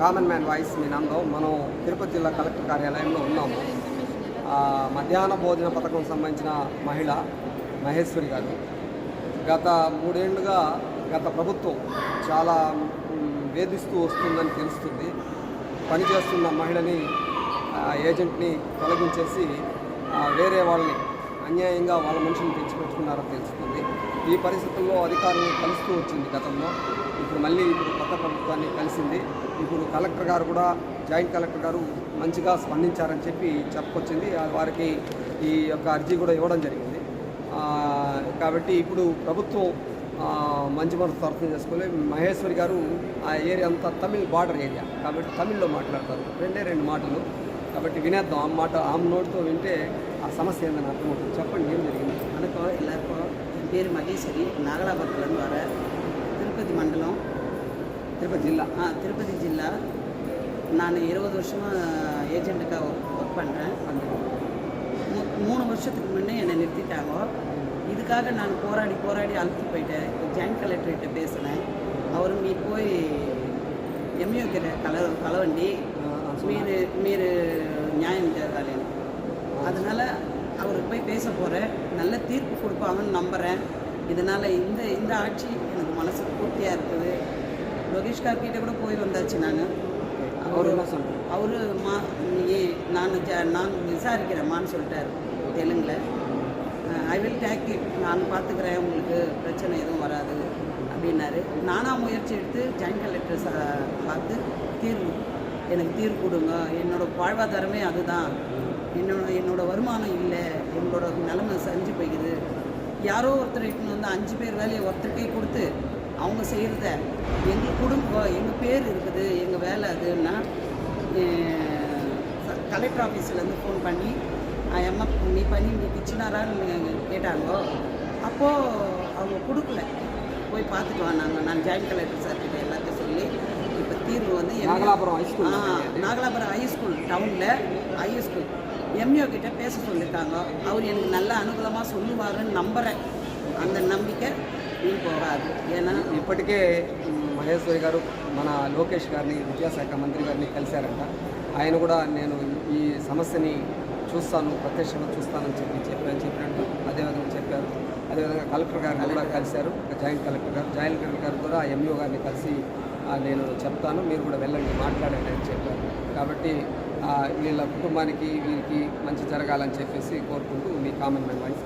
Common man voice మీ నందం. మనం తిరుపతి జిల్లా కలెక్టర్ కార్యాలయంలో ఉన్నాము. మధ్యాహ్న భోజన పథకం సంబంధించిన మహిళ మహేశ్వరి గారు. గత మూడేళ్ళుగా గత ప్రభుత్వం చాలా వేధిస్తూ వస్తుందని తెలుస్తుంది. పనిచేస్తున్న మహిళని ఏజెంట్ని తొలగించేసి వేరే వాళ్ళని అన్యాయంగా వాళ్ళ మనుషులు పెంచిపెట్టుకున్నారో తెలుస్తుంది. ఈ పరిస్థితుల్లో అధికారులు కలుస్తూ వచ్చింది గతంలో. ఇప్పుడు మళ్ళీ ఇప్పుడు కొత్త ప్రభుత్వాన్ని కలిసింది. ఇప్పుడు కలెక్టర్ గారు కూడా జాయింట్ కలెక్టర్ గారు మంచిగా స్పందించారని చెప్పి చెప్పుకొచ్చింది. వారికి ఈ యొక్క అర్జీ కూడా ఇవ్వడం జరిగింది. కాబట్టి ఇప్పుడు ప్రభుత్వం మంచి మనసు అర్థం చేసుకోలే. మహేశ్వరి గారు ఆ ఏరియా అంతా తమిళ్ బార్డర్ ఏరియా. కాబట్టి తమిళ్ళో మాట్లాడతారు. రెండే రెండు మాటలు. కాబట్టి వినేద్దాం. ఆ మాట ఆమె నోటితో వింటే ఆ సమస్య ఏందని అర్థమవుతుంది చెప్పండి ఏం జరిగింది வணக்கம் எல்லாருக்கும் என் பேர் மகேஸ்வரி நாகலாபுரத்துலேருந்து வரேன் திருப்பதி மண்டலம் తిరుపతి జిల్లా ஆ திருப்பதி ஜில்லா நான் இருபது வருஷமாக ஏஜென்ட்டுக்காக ஒர்க் பண்ணுறேன் மூணு வருஷத்துக்கு முன்னே என்னை நிறுத்திட்டாங்க இதுக்காக நான் போராடி போராடி அழுத்து போயிட்டேன் ஜாயின்ட் கலெக்டர்கிட்ட பேசினேன் அவர் మీ పోయి ఎంఈఓకి కల కలవండి మీరు మీరు న్యాయం చేయాలని அதனால் அவருக்கு போய் பேச போகிறேன் நல்ல தீர்ப்பு கொடுப்பாங்கன்னு நம்புகிறேன் இதனால் இந்த இந்த ஆட்சி எனக்கு மனசுக்கு பூர்த்தியாக இருக்குது. லோகேஷ் கார்கிட்ட கூட போய் வந்தாச்சு நான். அவர்? அவர் மா நீ நான் ஜ நான் விசாரிக்கிறேம்மான்னு சொல்லிட்டாரு தெலுங்கில். ஐ வில் டேக் இட் நான் பார்த்துக்கிறேன் உங்களுக்கு பிரச்சனை எதுவும் வராது அப்படின்னாரு. நானாக முயற்சி எடுத்து ஜாயின்ட் கலெக்டர் பார்த்து தீர்வு எனக்கு தீர்வு கொடுங்க. என்னோட வாழ்வாதாரமே அதுதான். என்னோட என்னோட வருமானம் இல்லை என்னோட நிலைமை செஞ்சு போய்க்குது. யாரோ ஒருத்தர் இட்டுன்னு வந்து அஞ்சு பேர் வேலையை ஒருத்தருக்கே கொடுத்து அவங்க செய்கிறத எங்கள் குடும்பம் எங்கள் பேர் இருக்குது எங்கள் வேலை அதுன்னா கலெக்டர் ஆஃபீஸ்லேருந்து ஃபோன் பண்ணி அம்மா நீ பண்ணி நீ கிச்சினாரான்னு கேட்டாங்கோ. அப்போது அவங்க கொடுக்கல. போய் பார்த்துட்டு வந்தாங்க. நான் ஜாயின்ட் கலெக்டர் சார். தீர்வு வந்து எம்- நாகலாபுரம் high school ஆ, நாகலாபுரம் ஹை ஸ்கூல் டவுனில் ஹை ஸ்கூல் எம்இஓ கிட்ட பேச சொல்லியிருக்காங்க அவர் எனக்கு நல்ல அனுகூலமாக சொல்லுவாருன்னு நம்புகிறேன் அந்த நம்பிக்கை வீண் போகாது ஏன்னா ఇప్పటికే మ్, మహేశ్వరి గారు మన లోకేష్ గారిని విద్యాశాఖ మంత్రి గారిని కలిశారంట ఆయన కూడా నేను ఈ సమస్యని చూస్తాను ప్రత్యక్షంగా చూస్తానని చెప్పి చెప్పాను చెప్పినట్టు అదేవిధంగా చెప్పారు అదేవిధంగా కలెక్టర్ గారిని కూడా కలిశారు జాయింట్ కలెక్టర్ గారు జాయింట్ కలెక్టర్ గారు కూడా ఎంఈఓ గారిని కలిసి ఆ, నేను చెప్తాను మీరు కూడా వెళ్ళండి మాట్లాడండి అని చెప్పారు. కాబట్టి వీళ్ళ కుటుంబానికి వీరికి మంచి జరగాలని చెప్పేసి కోరుకుంటూ మీ కామన్ మ్యాన్ వాయిస్